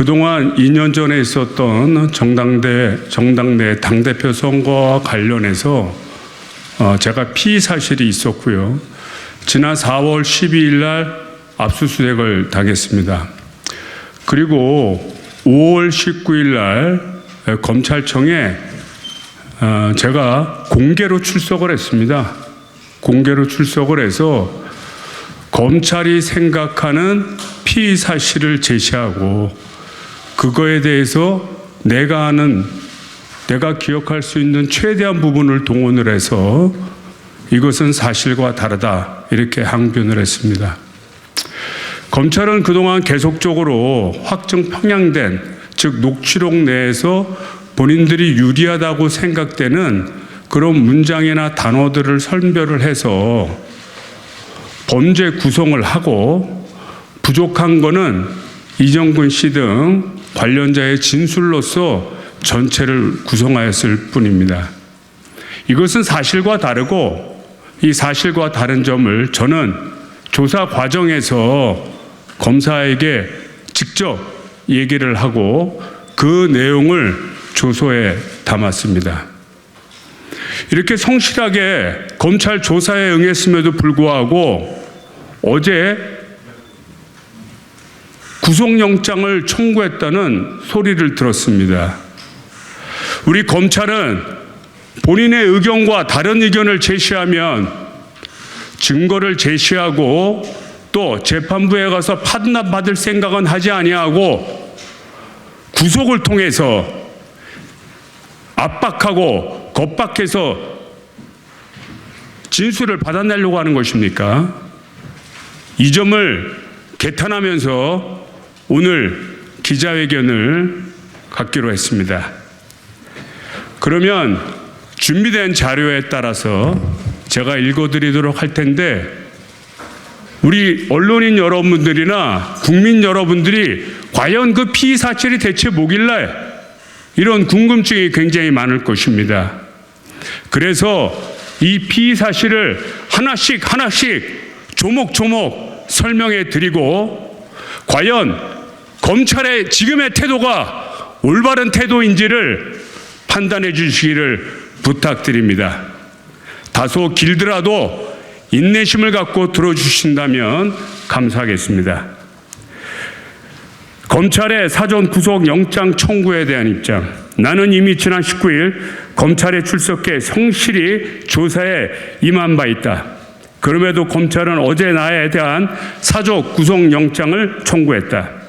그동안 2년 전에 있었던 정당대 정당내 당대표 선거와 관련해서 어, 제가 피의 사실이 있었고요. 지난 4월 12일 날 압수수색을 당했습니다. 그리고 5월 19일 날 검찰청에 어, 제가 공개로 출석을 했습니다. 공개로 출석을 해서 검찰이 생각하는 피의 사실을 제시하고 그거에 대해서 내가 아는 내가 기억할 수 있는 최대한 부분을 동원을 해서 이것은 사실과 다르다 이렇게 항변을 했습니다. 검찰은 그동안 계속적으로 확정 평양된 즉 녹취록 내에서 본인들이 유리하다고 생각되는 그런 문장이나 단어들을 선별을 해서 범죄 구성을 하고 부족한 거는 이정근 씨 등 관련자의 진술로서 전체를 구성하였을 뿐입니다. 이것은 사실과 다르고 이 사실과 다른 점을 저는 조사 과정에서 검사에게 직접 얘기를 하고 그 내용을 조서에 담았습니다. 이렇게 성실하게 검찰 조사에 응했음에도 불구하고 어제 구속영장을 청구했다는 소리를 들었습니다. 우리 검찰은 본인의 의견과 다른 의견을 제시하면 증거를 제시하고 또 재판부에 가서 판단받을 생각은 하지 아니하고 구속을 통해서 압박하고 겁박해서 진술을 받아내려고 하는 것입니까? 이 점을 개탄하면서 오늘 기자회견을 갖기로 했습니다. 그러면 준비된 자료에 따라서 제가 읽어드리도록 할 텐데 우리 언론인 여러분들이나 국민 여러분들이 과연 그 피의 사실이 대체 뭐길래 이런 궁금증이 굉장히 많을 것입니다. 그래서 이 피의 사실을 하나씩 하나씩 조목조목 설명해 드리고 과연 검찰의 지금의 태도가 올바른 태도인지를 판단해 주시기를 부탁드립니다. 다소 길더라도 인내심을 갖고 들어주신다면 감사하겠습니다. 검찰의 사전 구속 영장 청구에 대한 입장. 나는 이미 지난 19일 검찰에 출석해 성실히 조사에 임한 바 있다. 그럼에도 검찰은 어제 나에 대한 사적 구속 영장을 청구했다.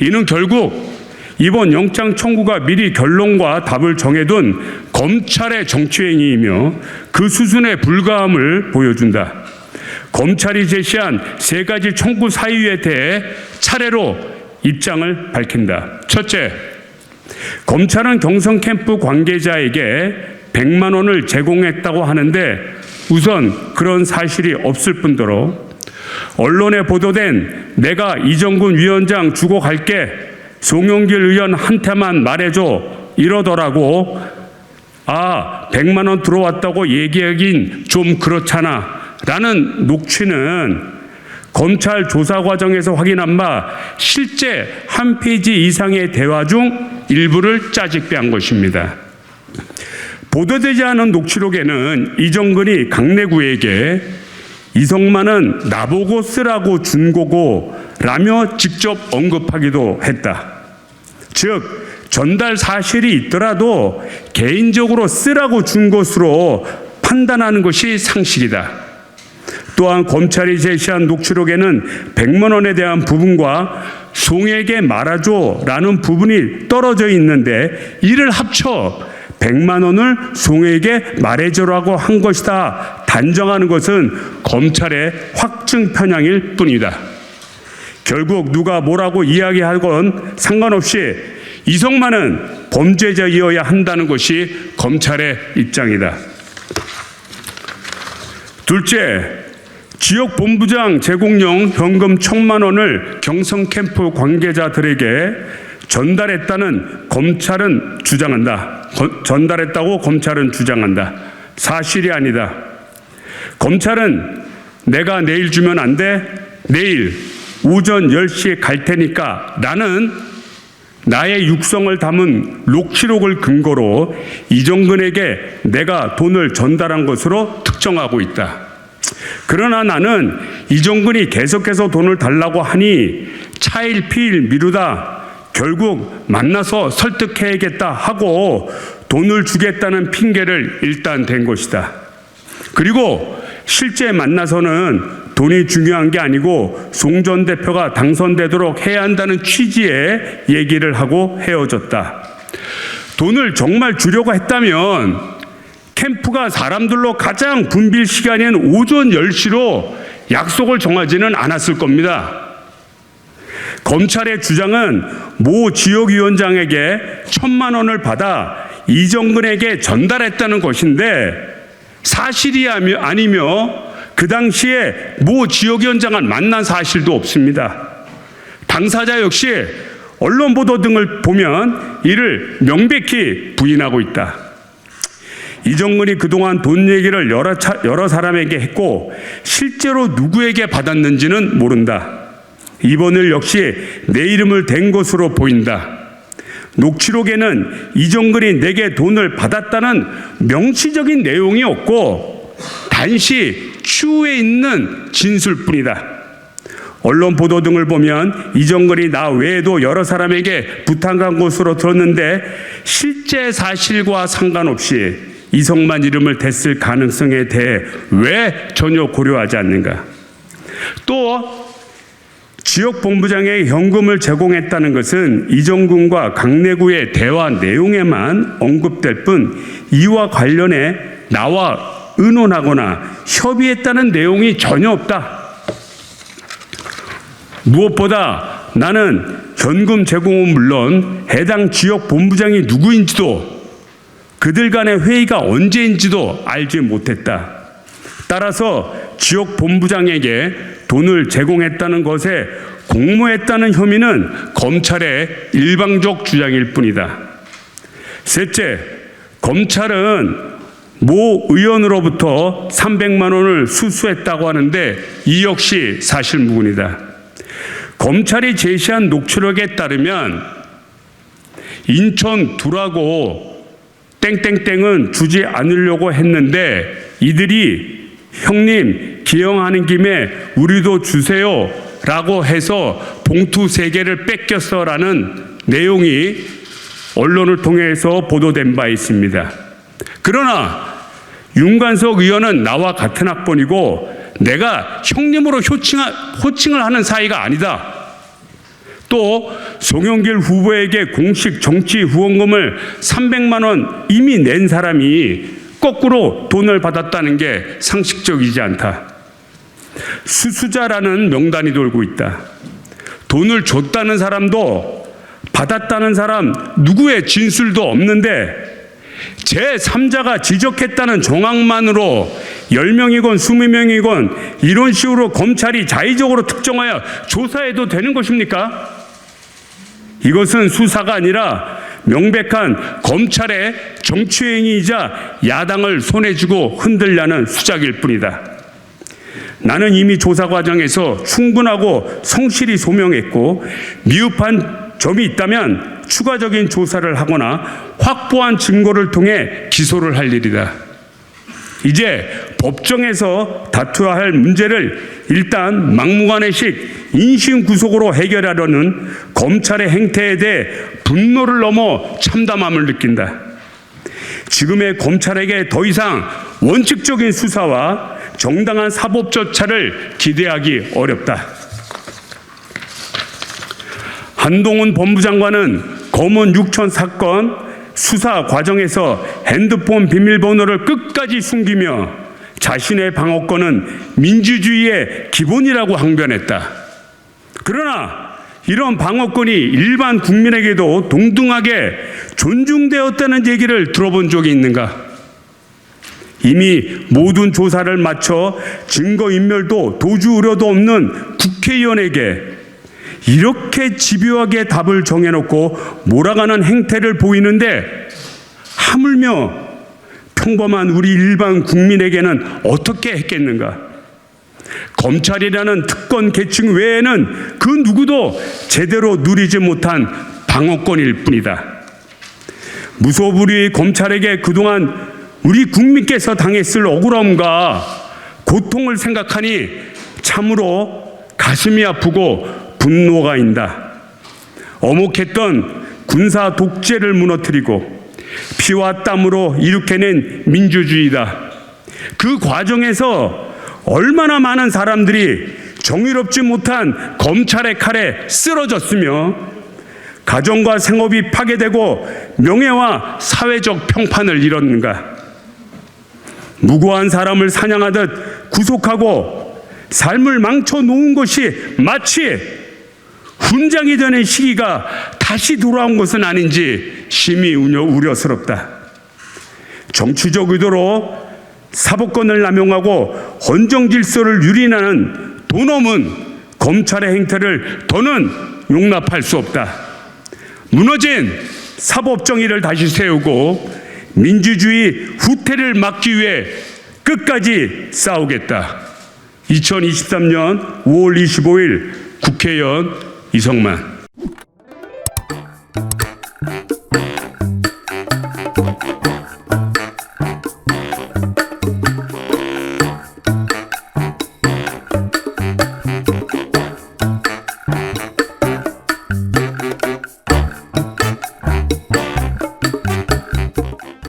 이는 결국 이번 영장 청구가 미리 결론과 답을 정해둔 검찰의 정치행위이며 그 수준의 불가함을 보여준다. 검찰이 제시한 세 가지 청구 사유에 대해 차례로 입장을 밝힌다. 첫째, 검찰은 경성 캠프 관계자에게 100만 원을 제공했다고 하는데 우선 그런 사실이 없을 뿐더러 언론에 보도된 내가 이정근 위원장 주고 갈게 송영길 의원한테만 말해줘 이러더라고 아 100만 원 들어왔다고 얘기하긴 좀 그렇잖아 라는 녹취는 검찰 조사 과정에서 확인한 바 실제 한 페이지 이상의 대화 중 일부를 짜집게한 것입니다. 보도되지 않은 녹취록에는 이정근이 강내구에게 이성만은 나보고 쓰라고 준 거고 라며 직접 언급하기도 했다. 즉 전달 사실이 있더라도 개인적으로 쓰라고 준 것으로 판단하는 것이 상식이다. 또한 검찰이 제시한 녹취록에는 100만 원에 대한 부분과 송에게 말아줘 라는 부분이 떨어져 있는데 이를 합쳐 100만 원을 송에게 말해줘라고 한 것이다. 단정하는 것은 검찰의 확증 편향일 뿐이다. 결국 누가 뭐라고 이야기하건 상관없이 이성만은 범죄자이어야 한다는 것이 검찰의 입장이다. 둘째, 지역 본부장 제공용 현금 천만 원을 경성 캠프 관계자들에게 전달했다는 검찰은 주장한다. 거, 전달했다고 검찰은 주장한다. 사실이 아니다. 검찰은 내가 내일 주면 안 돼? 내일 오전 10시에 갈 테니까 나는 나의 육성을 담은 녹취록을 근거로 이정근에게 내가 돈을 전달한 것으로 특정하고 있다. 그러나 나는 이정근이 계속해서 돈을 달라고 하니 차일피일 미루다 결국 만나서 설득해야겠다 하고 돈을 주겠다는 핑계를 일단 댄 것이다. 그리고 실제 만나서는 돈이 중요한 게 아니고 송전 대표가 당선되도록 해야 한다는 취지의 얘기를 하고 헤어졌다. 돈을 정말 주려고 했다면 캠프가 사람들로 가장 분빌 시간인 오전 10시로 약속을 정하지는 않았을 겁니다. 검찰의 주장은 모 지역위원장에게 천만 원을 받아 이정근에게 전달했다는 것인데 사실이 아니며 그 당시에 모 지역위원장을 만난 사실도 없습니다. 당사자 역시 언론 보도 등을 보면 이를 명백히 부인하고 있다. 이정근이 그동안 돈 얘기를 여러, 차, 여러 사람에게 했고 실제로 누구에게 받았는지는 모른다. 이번을 역시 내 이름을 댄 것으로 보인다. 녹취록에는 이정근이 내게 돈을 받았다는 명시적인 내용이 없고 단시 추후에 있는 진술뿐이다. 언론 보도 등을 보면 이정근이 나 외에도 여러 사람에게 부탁한 것으로 들었는데 실제 사실과 상관없이 이성만 이름을 댔을 가능성에 대해 왜 전혀 고려하지 않는가? 또 지역 본부장에 현금을 제공했다는 것은 이정근과 강내구의 대화 내용에만 언급될 뿐 이와 관련해 나와 의논하거나 협의했다는 내용이 전혀 없다. 무엇보다 나는 현금 제공은 물론 해당 지역 본부장이 누구인지도 그들 간의 회의가 언제인지도 알지 못했다. 따라서 지역 본부장에게 돈을 제공했다는 것에 공모했다는 혐의는 검찰의 일방적 주장일 뿐이다. 셋째, 검찰은 모 의원으로부터 300만 원을 수수했다고 하는데 이 역시 사실무근이다. 검찰이 제시한 녹취록에 따르면 인천 두라고 땡땡땡은 주지 않으려고 했는데 이들이 형님 기영하는 김에 우리도 주세요 라고 해서 봉투 세 개를 뺏겼어라는 내용이 언론을 통해서 보도된 바 있습니다. 그러나 윤관석 의원은 나와 같은 학번이고 내가 형님으로 호칭, 호칭을 하는 사이가 아니다. 또 송영길 후보에게 공식 정치 후원금을 300만 원 이미 낸 사람이 거꾸로 돈을 받았다는 게 상식적이지 않다. 수수자라는 명단이 돌고 있다. 돈을 줬다는 사람도 받았다는 사람 누구의 진술도 없는데 제3자가 지적했다는 정황만으로 10명이건 20명이건 이런 식으로 검찰이 자의적으로 특정하여 조사해도 되는 것입니까? 이것은 수사가 아니라 명백한 검찰의 정치행위이자 야당을 손에 쥐고 흔들려는 수작일 뿐이다. 나는 이미 조사 과정에서 충분하고 성실히 소명했고 미흡한 점이 있다면 추가적인 조사를 하거나 확보한 증거를 통해 기소를 할 일이다. 이제 법정에서 다투어야 할 문제를 일단 막무가내식 인신 구속으로 해결하려는 검찰의 행태에 대해 분노를 넘어 참담함을 느낀다. 지금의 검찰에게 더 이상 원칙적인 수사와 정당한 사법 절차를 기대하기 어렵다. 한동훈 법무장관은 검은 6천 사건 수사 과정에서 핸드폰 비밀번호를 끝까지 숨기며 자신의 방어권은 민주주의의 기본이라고 항변했다. 그러나 이런 방어권이 일반 국민에게도 동등하게 존중되었다는 얘기를 들어본 적이 있는가? 이미 모든 조사를 마쳐 증거인멸도 도주 우려도 없는 국회의원에게 이렇게 집요하게 답을 정해놓고 몰아가는 행태를 보이는데 하물며 평범한 우리 일반 국민에게는 어떻게 했겠는가? 검찰이라는 특권 계층 외에는 그 누구도 제대로 누리지 못한 방어권일 뿐이다. 무소불위 검찰에게 그동안 우리 국민께서 당했을 억울함과 고통을 생각하니 참으로 가슴이 아프고 분노가 인다. 어목했던 군사 독재를 무너뜨리고 피와 땀으로 일으켜낸 민주주의다. 그 과정에서 얼마나 많은 사람들이 정의롭지 못한 검찰의 칼에 쓰러졌으며 가정과 생업이 파괴되고 명예와 사회적 평판을 잃었는가? 무고한 사람을 사냥하듯 구속하고 삶을 망쳐 놓은 것이 마치 훈장이 되는 시기가 다시 돌아온 것은 아닌지 심히 우려, 우려스럽다. 정치적 의도로 사법권을 남용하고 헌정 질서를 유린하는 도놈은 검찰의 행태를 더는 용납할 수 없다. 무너진 사법 정의를 다시 세우고 민주주의 후퇴를 막기 위해 끝까지 싸우겠다. 2023년 5월 25일 국회의원 이성만